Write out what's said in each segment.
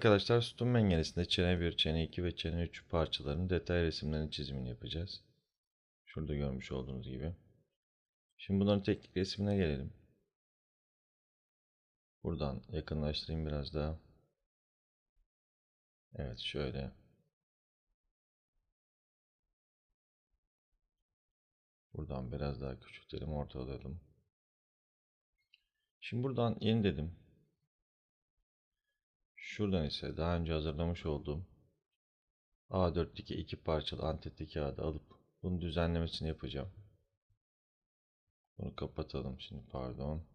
Arkadaşlar, sütun mengeresinde çene 1, çene 2 ve çene 3 parçaların detay resimlerinin çizimini yapacağız. Şurada görmüş olduğunuz gibi. Şimdi bunların teknik resmine gelelim. Buradan yakınlaştırayım biraz daha. Evet şöyle. Buradan biraz daha küçültelim, ortalayalım. Şimdi buradan yeni dedim. Şuradan ise daha önce hazırlamış olduğum A4'teki iki parçalı antetli kağıdı alıp bunun düzenlemesini yapacağım. Bunu kapatalım şimdi pardon.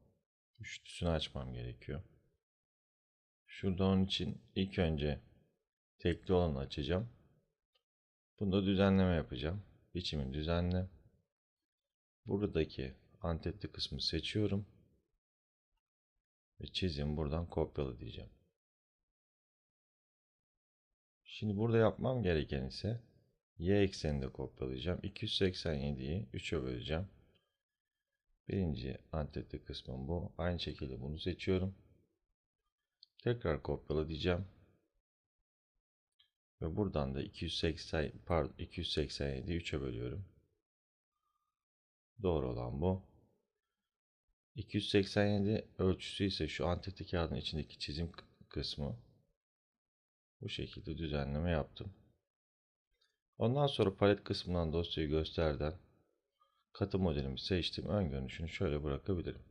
Üçlüsünü açmam gerekiyor. Şurada onun için ilk önce tekli olanı açacağım. Bunda düzenleme yapacağım. Biçimi düzenle. Buradaki antetli kısmı seçiyorum. Ve çizim buradan kopyala diyeceğim. Şimdi burada yapmam gereken ise y ekseninde kopyalayacağım. 287'yi 3'e böleceğim. Birinci antetli kısmım bu. Aynı şekilde bunu seçiyorum. Tekrar kopyala diyeceğim. Ve buradan da 280 pardon 287'yi 3'e bölüyorum. Doğru olan bu. 287 ölçüsü ise şu antetli kağıdın içindeki çizim kısmı. Bu şekilde düzenleme yaptım. Ondan sonra palet kısmından dosyayı gösterden katı modelimi seçtim. Ön görünüşünü şöyle bırakabilirim.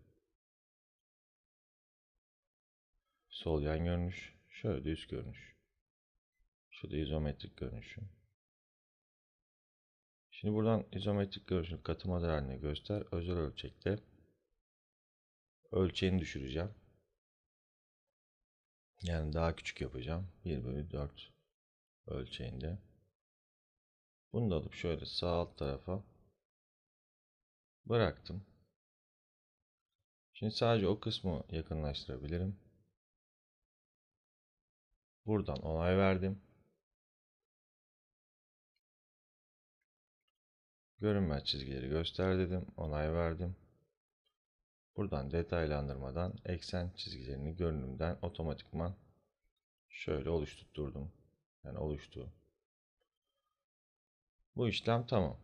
Sol yan görünüş, şöyle de üst görünüş. Şurada izometrik görünüşü. Şimdi buradan izometrik görünüşünü katı model haline göster. Özel ölçekte ölçeğini düşüreceğim. Yani daha küçük yapacağım. 1 bölü 4 ölçeğinde. Bunu da alıp şöyle sağ alt tarafa bıraktım. Şimdi sadece o kısmı yakınlaştırabilirim. Buradan onay verdim. Görünmez çizgileri göster dedim. Onay verdim. Buradan detaylandırmadan eksen çizgilerini görünümden otomatikman şöyle oluşturdum. Yani oluştu. Bu işlem tamam.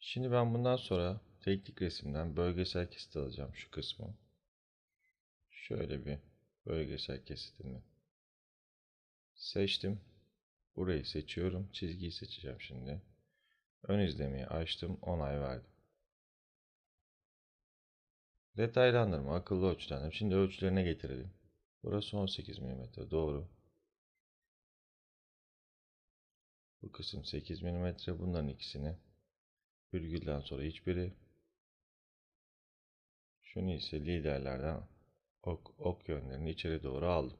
Şimdi ben bundan sonra teknik resimden bölgesel kesit alacağım şu kısmı. Şöyle bir bölgesel kesitimi seçtim. Burayı seçiyorum. Çizgiyi seçeceğim şimdi. Ön izlemeyi açtım. Onay verdim. Detaylandırma, akıllı ölçülendirme. Şimdi ölçülerine getirelim. Burası 18 mm. Doğru. Bu kısım 8 mm. Bunların ikisini virgülden sonra hiçbiri. Şunu ise liderlerden ok, ok yönlerini içeri doğru aldım.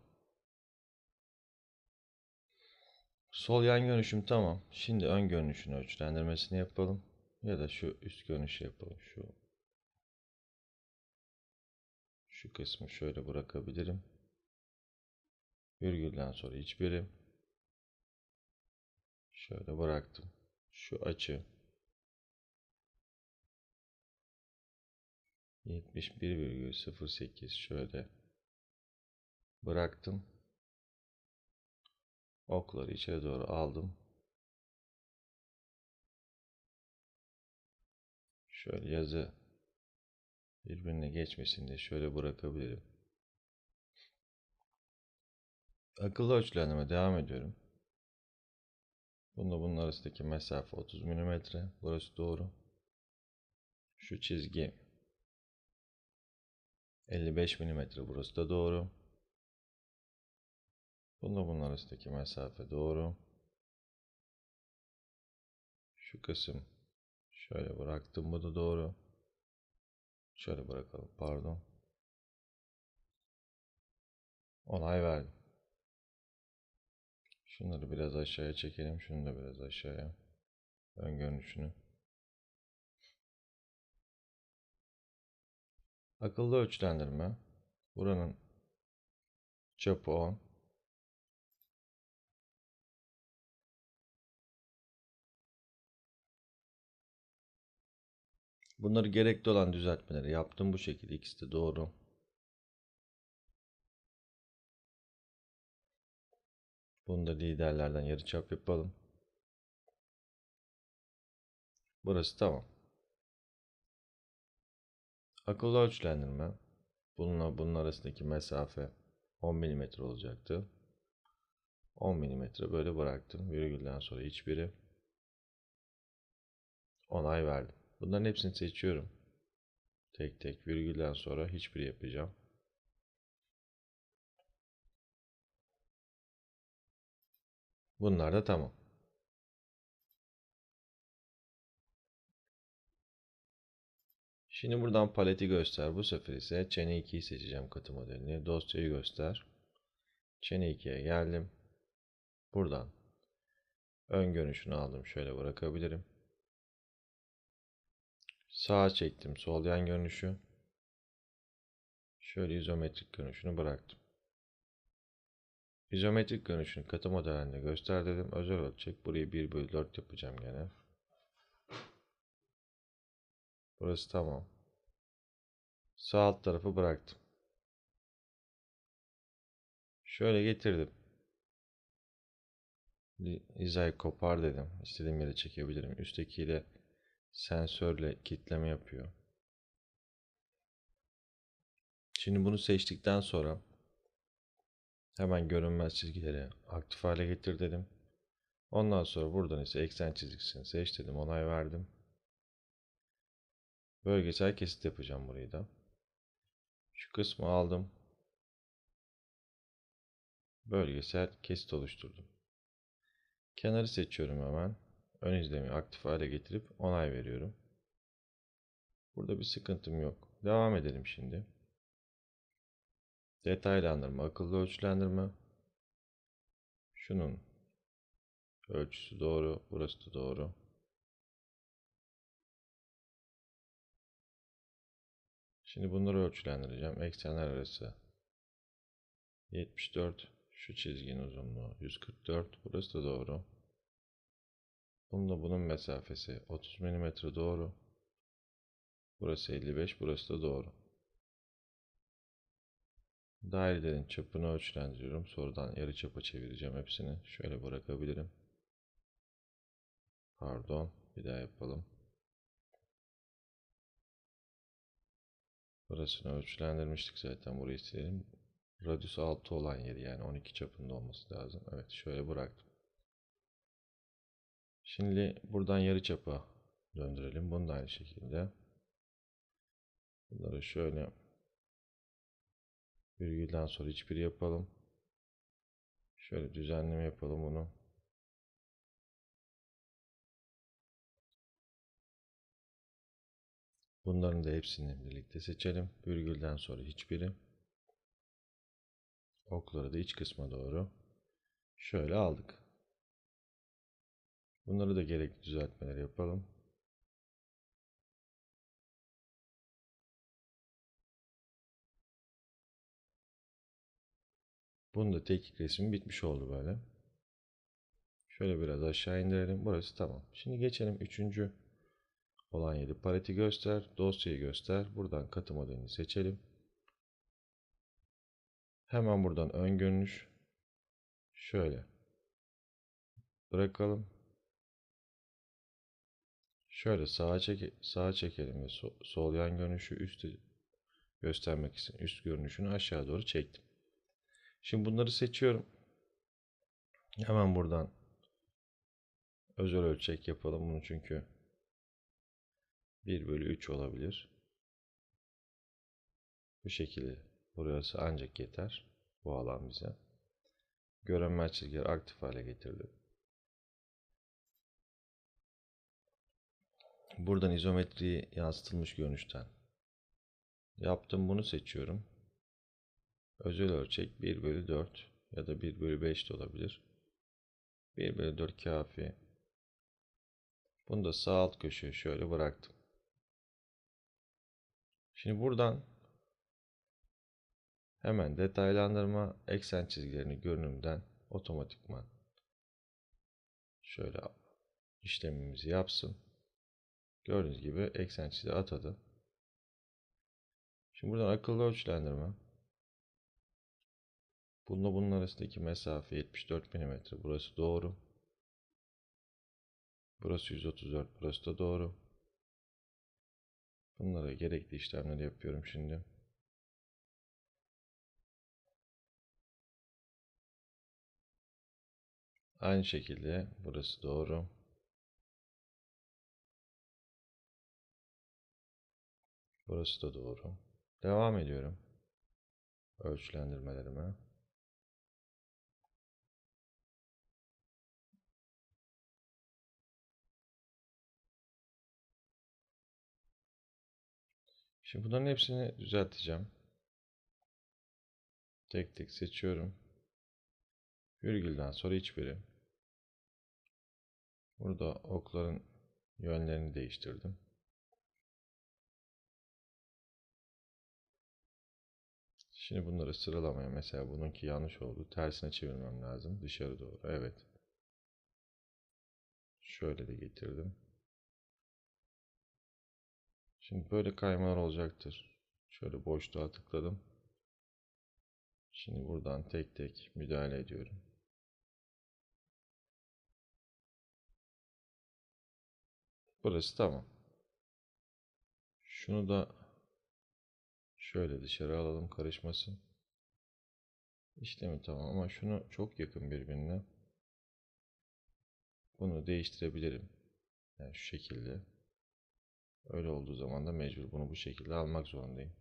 Sol yan görünüşüm tamam. Şimdi ön görünüşün ölçülendirmesini yapalım. Ya da şu üst görünüşü yapalım. Şu Şu kısmı şöyle bırakabilirim. Virgülden sonra hiçbiri. Şöyle bıraktım. Şu açı 71,08 şöyle bıraktım. Okları içeri doğru aldım. Şöyle yazı birbirine geçmesin diye şöyle bırakabilirim. Akıllı ölçülendirme devam ediyorum. Bununla bunun arasındaki mesafe 30 mm. Burası doğru. Şu çizgi 55 mm. Burası da doğru. Bununla bunun arasındaki mesafe doğru. Şu kısım şöyle bıraktım. Bu da doğru. Şöyle bırakalım. Pardon. Onay verdim. Şunları biraz aşağıya çekelim. Şunu da biraz aşağıya. Ön görünüşünü. Akıllı ölçülendirme. Buranın çapı 10. Bunları gerekli olan düzeltmeleri yaptım bu şekilde. İkisi de doğru. Bunu da liderlerden yarıçap yapalım. Burası tamam. Akıllı ölçülendirme. Bununla bunun arasındaki mesafe 10 mm olacaktı. 10 mm böyle bıraktım. Virgülden sonra hiçbiri. Onay verdim. Bunların hepsini seçiyorum. Tek tek virgülden sonra hiçbiri yapacağım. Bunlar da tamam. Şimdi buradan paleti göster. Bu sefer ise çene 2'yi seçeceğim katı modelini. Dosyayı göster. Çene 2'ye geldim. Buradan ön görünüşünü aldım. Şöyle bırakabilirim. Sağa çektim sol yan görünüşü. Şöyle izometrik görünüşünü bıraktım. İzometrik görünüşünü katı modelinde göster dedim. Özel ölçek. Burayı 1 bölü 4 yapacağım gene. Burası tamam. Sağ alt tarafı bıraktım. Şöyle getirdim. Hizayı kopar dedim. İstediğim yere çekebilirim. Üsttekiyle sensörle kitleme yapıyor. Şimdi bunu seçtikten sonra hemen görünmez çizgileri aktif hale getir dedim. Ondan sonra buradan ise eksen çizgisini seç dedim. Onay verdim. Bölgesel kesit yapacağım burayı da. Şu kısmı aldım. Bölgesel kesit oluşturdum. Kenarı seçiyorum hemen. Ön izlemi aktif hale getirip onay veriyorum. Burada bir sıkıntım yok. Devam edelim şimdi. Detaylandırma, akıllı ölçülendirme. Şunun ölçüsü doğru, burası da doğru. Şimdi bunları ölçülendireceğim. Eksenler arası 74. Şu çizginin uzunluğu 144. Burası da doğru. Bununla bunun mesafesi 30 mm doğru. Burası 55. Burası da doğru. Dairelerin çapını ölçülendiriyorum. Sonradan yarı çapa çevireceğim hepsini. Şöyle bırakabilirim. Pardon. Bir daha yapalım. Burasını ölçülendirmiştik zaten. Burayı silelim. Radius 6 olan yeri yani 12 çapında olması lazım. Evet şöyle bıraktım. Şimdi buradan yarı çapa döndürelim. Bunu da aynı şekilde. Bunları şöyle virgülden sonra hiçbir yapalım. Şöyle düzenleme yapalım bunu. Bunların da hepsini birlikte seçelim. Virgülden sonra hiçbiri. Okları da iç kısma doğru. Şöyle aldık. Bunları da gerekli düzeltmeler yapalım. Bunun da teknik resmi bitmiş oldu böyle. Şöyle biraz aşağı indirelim. Burası tamam. Şimdi geçelim üçüncü olan yeri. Paleti göster. Dosyayı göster. Buradan katı modelini seçelim. Hemen buradan ön görünüş. Şöyle. Bırakalım. Şöyle sağa, çeke, sağa çekelim ve so, sol yan görünüşü üstü göstermek için üst görünüşünü aşağı doğru çektim. Şimdi bunları seçiyorum. Hemen buradan özel ölçek yapalım bunu çünkü 1 bölü 3 olabilir. Bu şekilde burası ancak yeter. Bu alan bize. Görünmez çizgileri aktif hale getirdim. Buradan izometriyi yansıtılmış görünüşten yaptım. Bunu seçiyorum. Özel ölçek 1 bölü 4 ya da 1 bölü 5 de olabilir. 1 bölü 4 kafi. Bunu da sağ alt köşeye şöyle bıraktım. Şimdi buradan hemen detaylandırma eksen çizgilerini görünümden otomatikman şöyle işlemimizi yapsın. Gördüğünüz gibi eksen çizgi atadı. Şimdi buradan akıllı ölçülendirme. Bununla bunun arasındaki mesafe 74 mm. Burası doğru. Burası 134. Burası da doğru. Bunlara gerekli işlemleri yapıyorum şimdi. Aynı şekilde burası doğru. Burası da doğru. Devam ediyorum. Ölçülendirmelerime. Şimdi bunların hepsini düzelteceğim. Tek tek seçiyorum. Virgülden sonra hiçbiri. Burada okların yönlerini değiştirdim. Şimdi bunları sıralamaya mesela bununki yanlış oldu. Tersine çevirmem lazım. Dışarı doğru. Evet. Şöyle de getirdim. Şimdi böyle kaymalar olacaktır. Şöyle boşluğa tıkladım. Şimdi buradan tek tek müdahale ediyorum. Burası tamam. Şunu da şöyle dışarı alalım karışmasın. İşlemi tamam ama şunu çok yakın birbirine. Bunu değiştirebilirim. Yani şu şekilde. Öyle olduğu zaman da mecbur bunu bu şekilde almak zorundayım.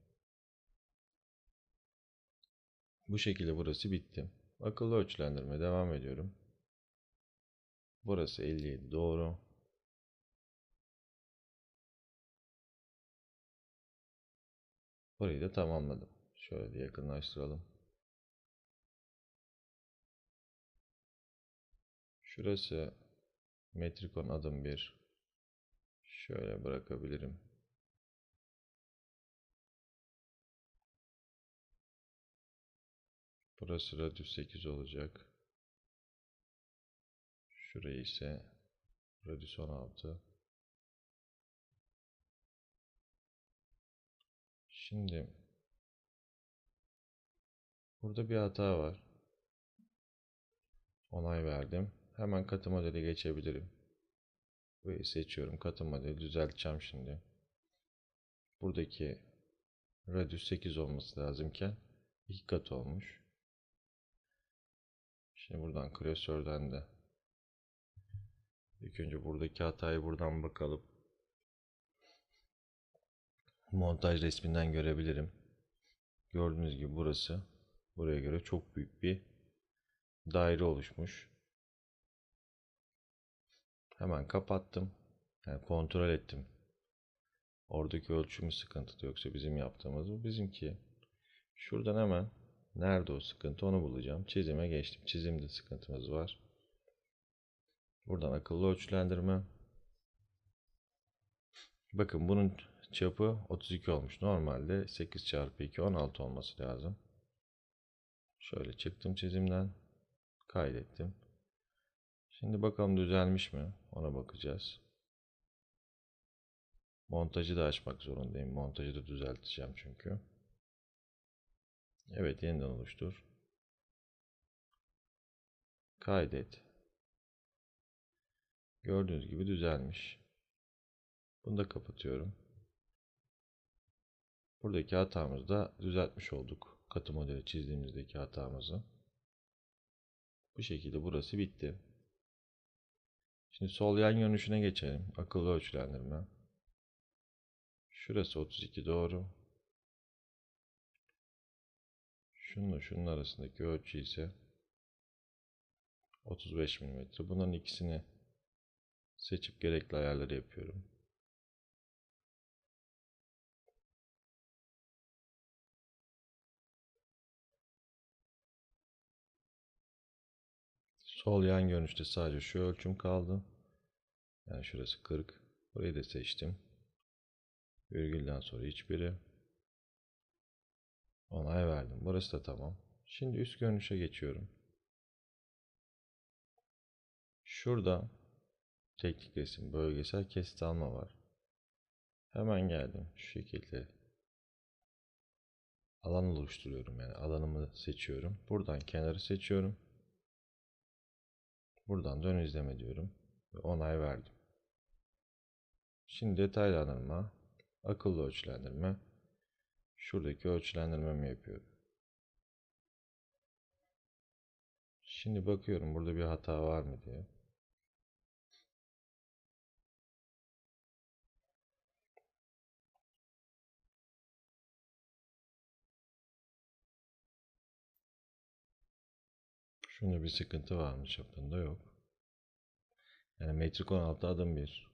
Bu şekilde burası bitti. Akıllı ölçülendirme devam ediyorum. Burası 57 doğru. Burayı da tamamladım. Şöyle de yakınlaştıralım. Şurası metrikon adım 1. Şöyle bırakabilirim. Burası radius 8 olacak. Şurayı ise radius 16. Şimdi burada bir hata var. Onay verdim. Hemen katı modeli geçebilirim. Burayı seçiyorum. Katı modeli düzelteceğim şimdi. Buradaki radius 8 olması lazımken 2 kat olmuş. Şimdi buradan klasörden de ilk önce buradaki hatayı buradan bakalım. Montaj resminden görebilirim. Gördüğünüz gibi burası buraya göre çok büyük bir daire oluşmuş. Hemen kapattım. Yani kontrol ettim. Oradaki ölçümü sıkıntılı yoksa bizim yaptığımız bu bizimki. Şuradan hemen nerede o sıkıntı onu bulacağım. Çizime geçtim. Çizimde sıkıntımız var. Buradan akıllı ölçülendirme. Bakın bunun çapı 32 olmuş. Normalde 8 çarpı 2 16 olması lazım. Şöyle çıktım çizimden. Kaydettim. Şimdi bakalım düzelmiş mi? Ona bakacağız. Montajı da açmak zorundayım. Montajı da düzelteceğim çünkü. Evet yeniden oluştur. Kaydet. Gördüğünüz gibi düzelmiş. Bunu da kapatıyorum. Buradaki hatamızı da düzeltmiş olduk. Katı modeli çizdiğimizdeki hatamızı. Bu şekilde burası bitti. Şimdi sol yan görünüşüne geçelim. Akıllı ölçülendirme. Şurası 32 doğru. Şununla şunun arasındaki ölçü ise 35 mm. Bunların ikisini seçip gerekli ayarları yapıyorum. Sol yan görünüşte sadece şu ölçüm kaldı. Yani şurası 40. Burayı da seçtim. Virgülden sonra hiçbiri. Onay verdim. Burası da tamam. Şimdi üst görünüşe geçiyorum. Şurada teknik resim bölgesel kesit alma var. Hemen geldim. Şu şekilde alan oluşturuyorum yani alanımı seçiyorum. Buradan kenarı seçiyorum. Buradan dön izleme diyorum ve onay verdim. Şimdi detaylandırma, akıllı ölçülendirme. Şuradaki ölçülendirmemi yapıyorum. Şimdi bakıyorum burada bir hata var mı diye. Şunda bir sıkıntı var mı çapında yok. Yani metrik 16 adım 1.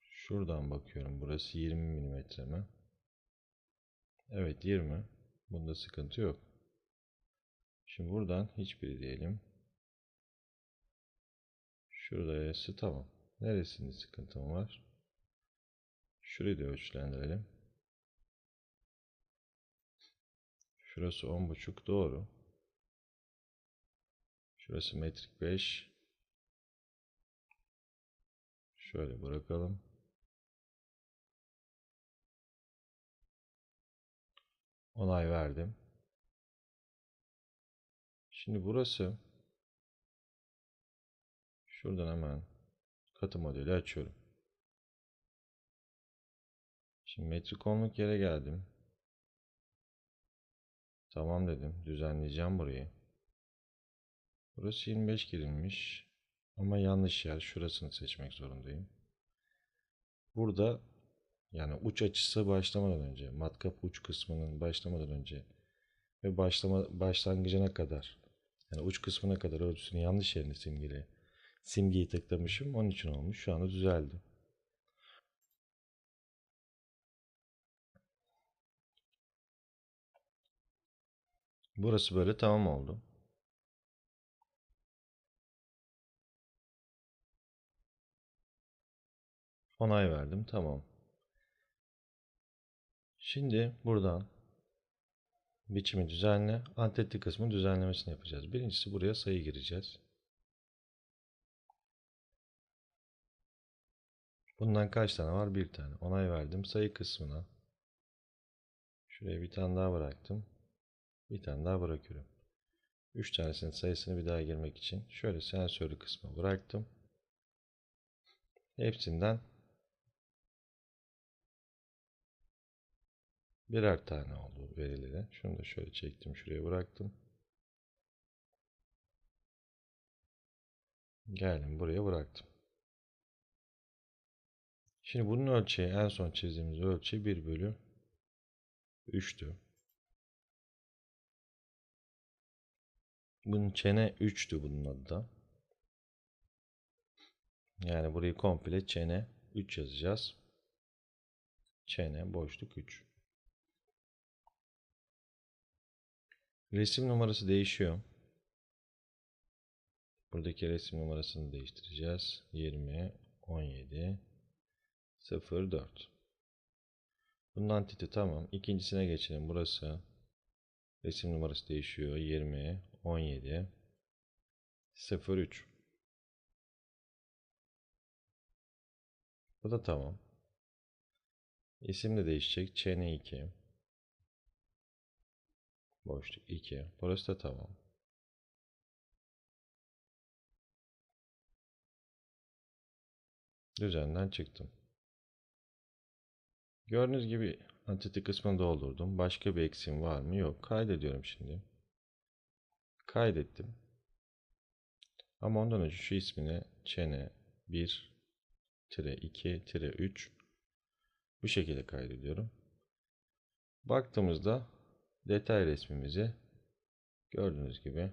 Şuradan bakıyorum. Burası 20 milimetre mi? Evet 20. Bunda sıkıntı yok. Şimdi buradan hiçbiri diyelim. Şurası tamam. Neresinde sıkıntım var? Şurayı da ölçülendirelim. Şurası 10.5 doğru. Şurası metrik 5. Şöyle bırakalım. Onay verdim. Şimdi burası şuradan hemen katı modeli açıyorum. Şimdi metrikonluk yere geldim. Tamam dedim. Düzenleyeceğim burayı. Burası 25 girilmiş. Ama yanlış yer. Şurasını seçmek zorundayım. Burada yani uç açısı başlamadan önce, matkap uç kısmının başlamadan önce ve başlama başlangıcına kadar yani uç kısmına kadar ölçüsünü yanlış yerine simgeli simgeyi tıklamışım. Onun için olmuş. Şu anda düzeldi. Burası böyle tamam oldu. Onay verdim. Tamam. Şimdi buradan biçimi düzenle. Antetli kısmın düzenlemesini yapacağız. Birincisi buraya sayı gireceğiz. Bundan kaç tane var? Bir tane. Onay verdim. Sayı kısmına. Şuraya bir tane daha bıraktım. Bir tane daha bırakıyorum. 3 tanesinin sayısını bir daha girmek için şöyle sensörlü kısmı bıraktım. Hepsinden birer tane oldu verileri. Şunu da şöyle çektim şuraya bıraktım. Geldim buraya bıraktım. Şimdi bunun ölçeği en son çizdiğimiz ölçü 1 bölü 3'tü. Bunun çene 3'tü bunun adı da. Yani burayı komple çene 3 yazacağız. Çene boşluk 3. Resim numarası değişiyor. Buradaki resim numarasını değiştireceğiz. 20 17 04. Bundan titi tamam. İkincisine geçelim. Burası resim numarası değişiyor. 20 17 03 Bu da tamam. İsim de değişecek. Çene 2 Boşluk 2 Burası da tamam. Düzenden çıktım. Gördüğünüz gibi antiti kısmını doldurdum. Başka bir eksiğim var mı? Yok. Kaydediyorum şimdi. Kaydettim. Ama ondan önce şu ismini çene 1 2 3 bu şekilde kaydediyorum. Baktığımızda detay resmimizi gördüğünüz gibi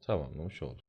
tamamlamış olduk.